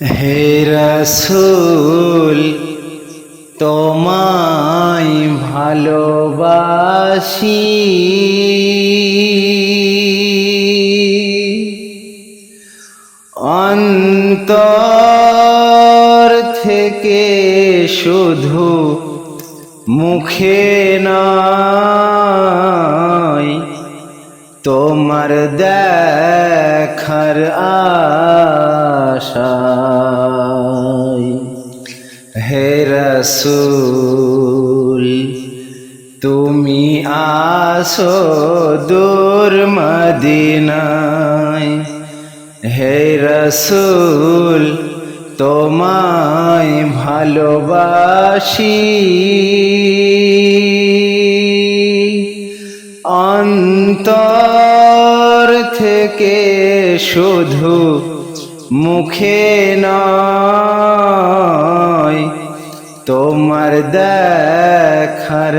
হে রসুল তোমায় ভালোবাসি। অন্তর থেকে শুধু মুখে নয় তোমার দেখার আশায় হে রসুল তুমি আসো দূর মদিনায়। হে রসুল তোমায় ভালোবাসি। অন্তর থেকে শুধু মুখে নয়, তোমার দেখার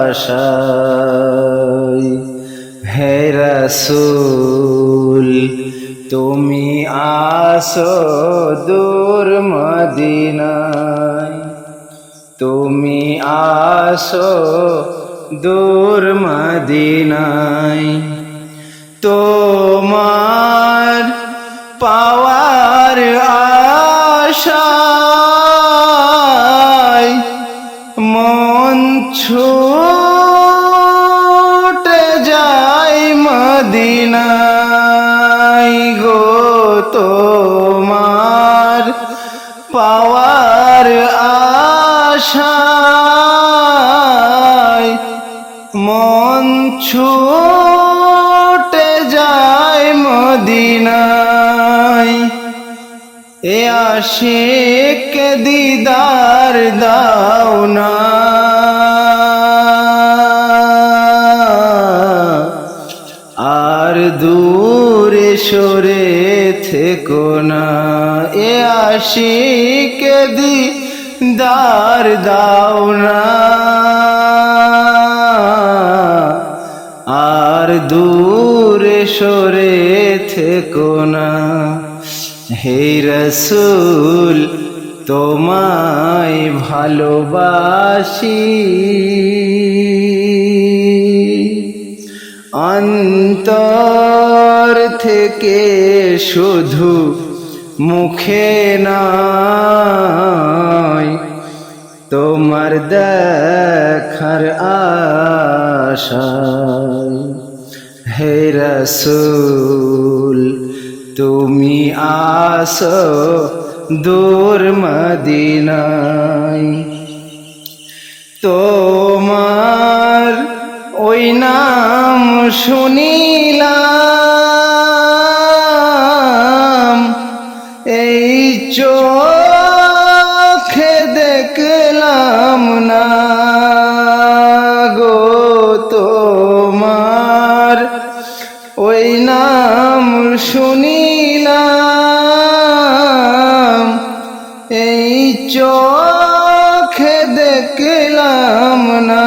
আশায়। হে রসুল, তুমি আসো দূর মদিনায়। তুমি আসো দূর মদিনায়। তোমার ছুটে যায় মদিনায় গো তোমার পাওয়ার আশায়। মন ছুটে যায় মদিনায়। এ আশিক দিদার দাও না সরে থেকো না। এ আশিক দিদার দাও না। আর দূরে সরে থেকো না। হে রসুল, তোমায় ভালোবাসি। অন্তর থেকে শুধু মুখে নয়, তোমার দেখার আশায়। হে রসুল, তুমি আসো দূর মদিনায়। তোমার ওই নাম শুনিলাম। এই চোখে দেখলাম না গো তোমার। ওই নাম শুনিলাম। এই চোখে দেখলাম না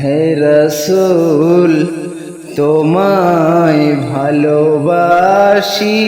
হে রসুল তোমায় ভালোবাসি।